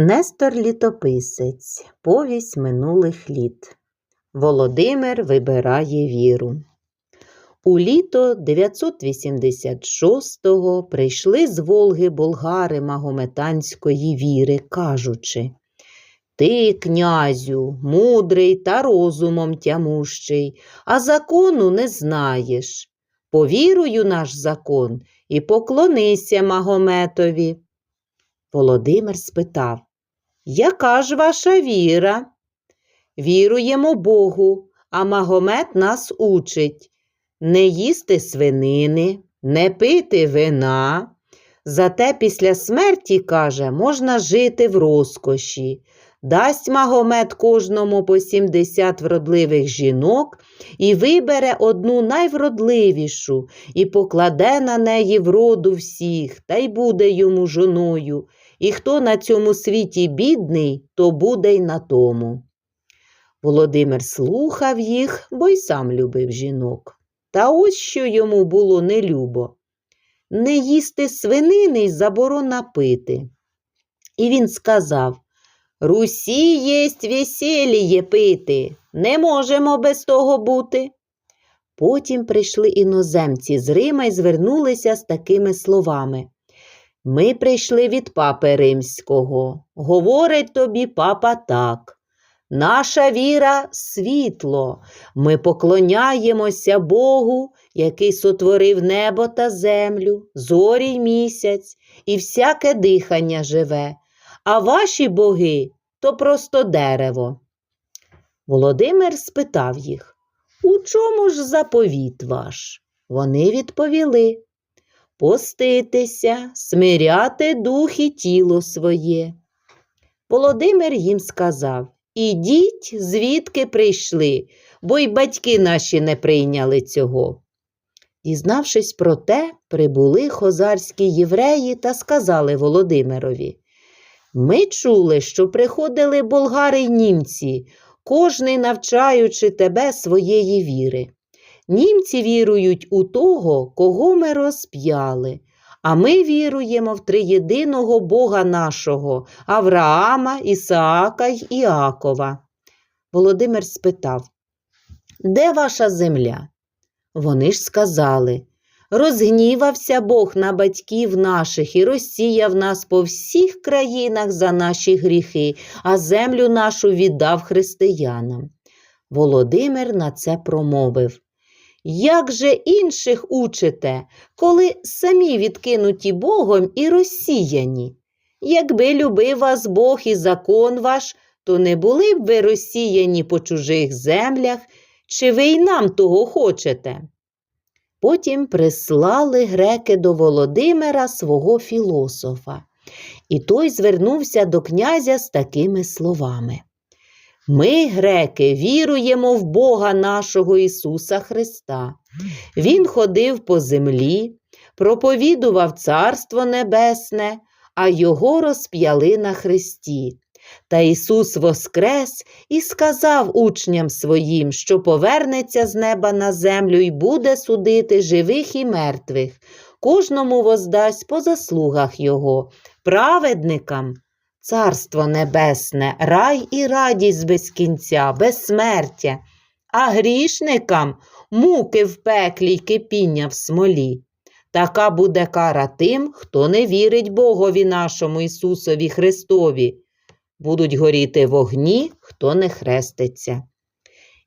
Нестор Літописець. Повість минулих літ. Володимир вибирає віру. У літо 986-го прийшли з Волги болгари магометанської віри, кажучи Ти, князю, мудрий та розумом тямущий, а закону не знаєш. Повірую наш закон і поклонися Магометові. Володимир спитав, Яка ж ваша віра? Віруємо Богу, а Магомет нас учить не їсти свинини, не пити вина. Зате після смерті, каже, можна жити в розкоші. Дасть Магомет кожному по 70 вродливих жінок і вибере одну найвродливішу і покладе на неї вроду всіх, та й буде йому жоною. І хто на цьому світі бідний, то буде й на тому. Володимир слухав їх, бо й сам любив жінок. Та ось що йому було нелюбо. Не їсти свинини й заборона пити. І він сказав Русі єсть весіліє пити, не можемо без того бути. Потім прийшли іноземці з Рима й звернулися з такими словами. Ми прийшли від папи римського. Говорить тобі папа так. Наша віра світло. Ми поклоняємося Богу, який сотворив небо та землю, зорі й місяць, і всяке дихання живе, а ваші боги то просто дерево. Володимир спитав їх, у чому ж заповіт ваш? Вони відповіли поститися, смиряти дух і тіло своє. Володимир їм сказав Ідіть, звідки прийшли, бо й батьки наші не прийняли цього. Дізнавшись про те, прибули хозарські євреї та сказали Володимирові Ми чули, що приходили болгари й німці, кожний навчаючи тебе своєї віри. Німці вірують у того, кого ми розп'яли, а ми віруємо в триєдиного Бога нашого Авраама, Ісаака й Іакова. Володимир спитав, Де ваша земля? Вони ж сказали, розгнівався Бог на батьків наших і розсіяв нас по всіх країнах за наші гріхи, а землю нашу віддав християнам. Володимир на це промовив. Як же інших учите, коли самі відкинуті Богом і розсіяні? Якби любив вас Бог і закон ваш, то не були б ви розсіяні по чужих землях, чи ви й нам того хочете? Потім прислали греки до Володимира свого філософа, і той звернувся до князя з такими словами. Ми, греки, віруємо в Бога нашого Ісуса Христа. Він ходив по землі, проповідував Царство Небесне, а Його розп'яли на хресті. Та Ісус воскрес і сказав учням своїм, що повернеться з неба на землю і буде судити живих і мертвих, кожному воздасть по заслугах Його, праведникам Царство небесне, рай і радість без кінця, безсмертя, а грішникам муки в пеклі й кипіння в смолі. Така буде кара тим, хто не вірить Богові нашому Ісусові Христові. Будуть горіти вогні, хто не хреститься.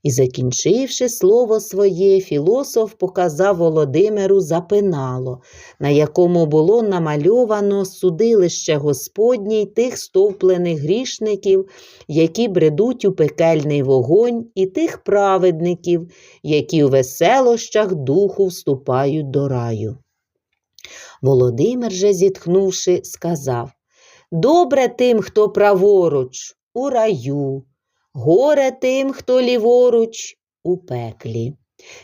І, закінчивши слово своє, філософ показав Володимиру запинало, на якому було намальовано судилище Господнє й тих стовплених грішників, які бредуть у пекельний вогонь, і тих праведників, які у веселощах духу вступають до раю. Володимир же, зітхнувши, сказав Добре тим, хто праворуч, у раю. Горе тим, хто ліворуч у пеклі.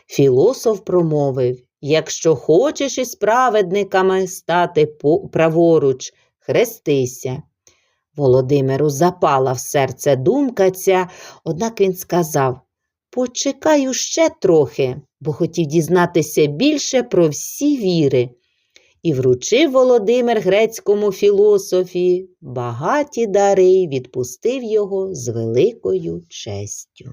Філософ промовив якщо хочеш із праведниками стати праворуч, хрестися. Володимиру запала в серце думка ця, однак він сказав Почекаю ще трохи, бо хотів дізнатися більше про всі віри. І вручив Володимир грецькому філософі багаті дари й відпустив його з великою честю.